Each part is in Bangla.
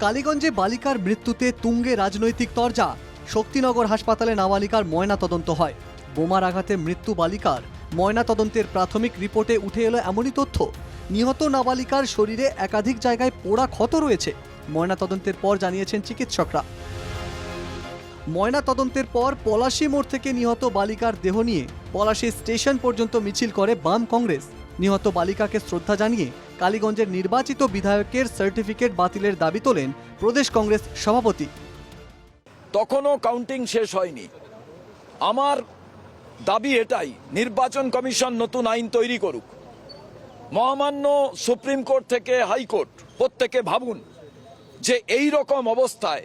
কালীগঞ্জে বালিকার মৃত্যুতে তুঙ্গে রাজনৈতিক তরজা। শক্তিনগর হাসপাতালে নাবালিকার ময়না তদন্ত হয়। বোমার আঘাতে মৃত্যু বালিকার। ময়না তদন্তের প্রাথমিক রিপোর্টে উঠে এলো এমনই তথ্য। নিহত নাবালিকার শরীরে একাধিক জায়গায় পোড়া ক্ষত রয়েছে। ময়না তদন্তের পর জানিয়েছেন চিকিৎসকরা। ময়না তদন্তের পর পলাশী মোড় থেকে নিহত বালিকার দেহ নিয়ে পলাশী স্টেশন পর্যন্ত মিছিল করে বাম কংগ্রেস। নিহত বালিকাকে শ্রদ্ধা জানিয়ে কালীগঞ্জের নির্বাচিত বিধায়কের সার্টিফিকেট বাতিলের দাবি তোলেন প্রদেশ কংগ্রেস সভাপতি। তখনও কাউন্টিং শেষ হয়নি। আমার দাবি এটাই, নির্বাচন কমিশন নতুন আইন তৈরি করুক। মহামান্য সুপ্রিম কোর্ট থেকে হাইকোর্ট প্রত্যেকে ভাবুন যে এই রকম অবস্থায়,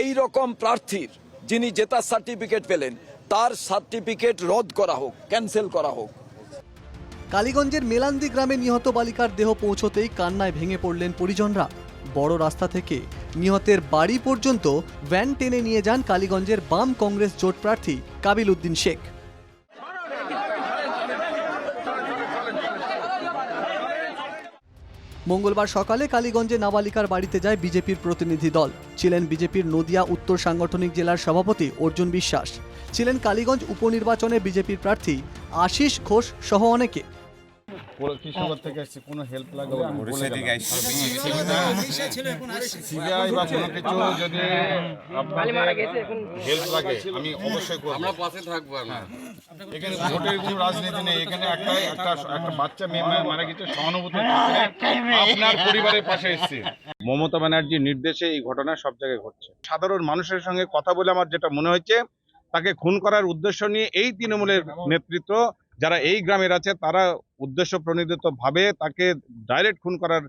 এই রকম প্রার্থীর যিনি জেতার সার্টিফিকেট পেলেন, তার সার্টিফিকেট রদ করা হোক ক্যান্সেল করা হোক। কালীগঞ্জের মেলান্দি গ্রামে নিহত বালিকার দেহ পৌঁছতেই কান্নায় ভেঙে পড়লেন পরিজনরা। বড় রাস্তা থেকে নিহতের বাড়ি পর্যন্ত ভ্যান টেনে নিয়ে যান কালীগঞ্জের বাম কংগ্রেস জোট প্রার্থী কাবিল উদ্দিন শেখ। মঙ্গলবার সকালে কালীগঞ্জে নাবালিকার বাড়িতে যায় বিজেপির প্রতিনিধি দল। ছিলেন বিজেপির নদিয়া উত্তর সাংগঠনিক জেলার সভাপতি অর্জুন বিশ্বাস। ছিলেন কালীগঞ্জ উপনির্বাচনে বিজেপির প্রার্থী আশিস ঘোষ সহ অনেকে। কৃষ্ণনগর থেকে এসেছি কোনো হেল্প লাগলে আমি বলে বরিশাল সিবিআই বা কোনো কিছু যদি হেল্প লাগে আমি অবশ্যই করব। আমরা পাশে থাকব না। এখানে ভোটের কোনো রাজনীতি নেই। এখানে একটা একটা একটা বাচ্চা মেয়ে মারা গেছে সহানুভূতি আপনার পরিবারের পাশে এসেছি। মমতা ব্যানার্জির নির্দেশে এই ঘটনা সব জায়গায় ঘটছে। সাধারণ মানুষের সঙ্গে কথা বলে আমার যেটা মনে হচ্ছে তাকে খুন করার উদ্দেশ্য নিয়ে এই তৃণমূলের নেতৃত্ব যারা এই গ্রামের আছে, তারা উদ্দেশ্য প্রণোদিত ভাবে তাকে ডাইরেক্ট খুন করার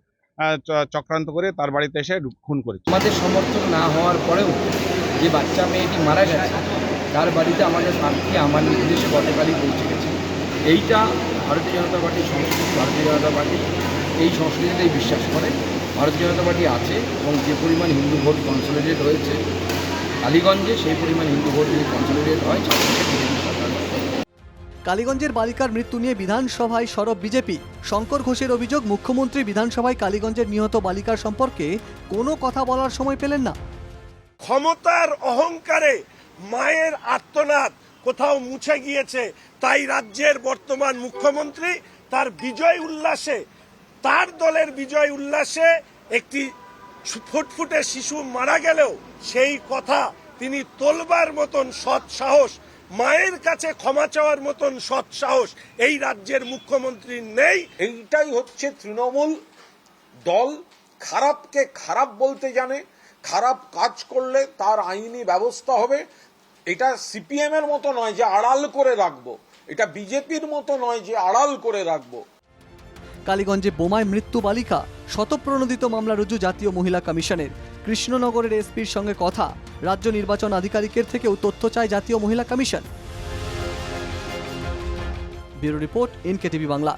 চক্রান্ত করে তার বাড়িতে এসে খুন করেছে। আমাদের সমর্থন না হওয়ার পরেও যে বাচ্চা মেয়েটি মারা গেছে, তার বাড়িতে আমাদের প্রার্থী আমার নির্দেশে গতকালই পৌঁছে গেছে এইটা ভারতীয় জনতা পার্টির সংস্কৃতি, ভারতীয় জনতা পার্টি এই সংস্কৃতিতেই বিশ্বাস করে। ভারতীয় জনতা পার্টি আছে এবং যে পরিমাণ হিন্দু ভোট কনসলিডেট হয়েছে কালীগঞ্জে সেই পরিমাণ হিন্দু ভোট যদি কনসলিডেট হয় ছাত্রদের। কালীগঞ্জের বালিকার মৃত্যু নিয়ে বিধানসভায় সরব বিজেপি। শঙ্কর ঘোষের অভিযোগ, মুখ্যমন্ত্রী বিধানসভায় কালীগঞ্জের নিহত বালিকার সম্পর্কে কোনো কথা বলার সময় পেলেন না। ক্ষমতার অহংকারে মায়ের আত্মনাদ কোথাও মুছে গিয়েছে, তাই রাজ্যের বর্তমান মুখ্যমন্ত্রী তার বিজয় উল্লাসে, তার দলের বিজয় উল্লাসে একটি ফুটফুটে শিশু মারা গেলেও সেই কথা তিনি তোলবার মতন সৎ সাহস মায়ের কাছে ক্ষমা চাওয়ার মতন সৎ সাহস এই রাজ্যের মুখ্যমন্ত্রী নেই। এইটাই হচ্ছে তৃণমূল দল। খারাপকে খারাপ বলতে জানে, খারাপ কাজ করলে তার আইনি ব্যবস্থা হবে। এটা সিপিএম এর মতো নয় যে আড়াল করে রাখব, এটা বিজেপির মতো নয় যে আড়াল করে রাখব। কালীগঞ্জে বোমায় মৃত্যু বালিকা শতপ্রণোদিত মামলা রুজু জাতীয় মহিলা কমিশনের। কৃষ্ণনগরের এসপির সঙ্গে কথা, রাজ্য নির্বাচন আধিকারিকের থেকেও তথ্য চায় জাতীয় মহিলা commission. Bureau report, NKTV Bangla.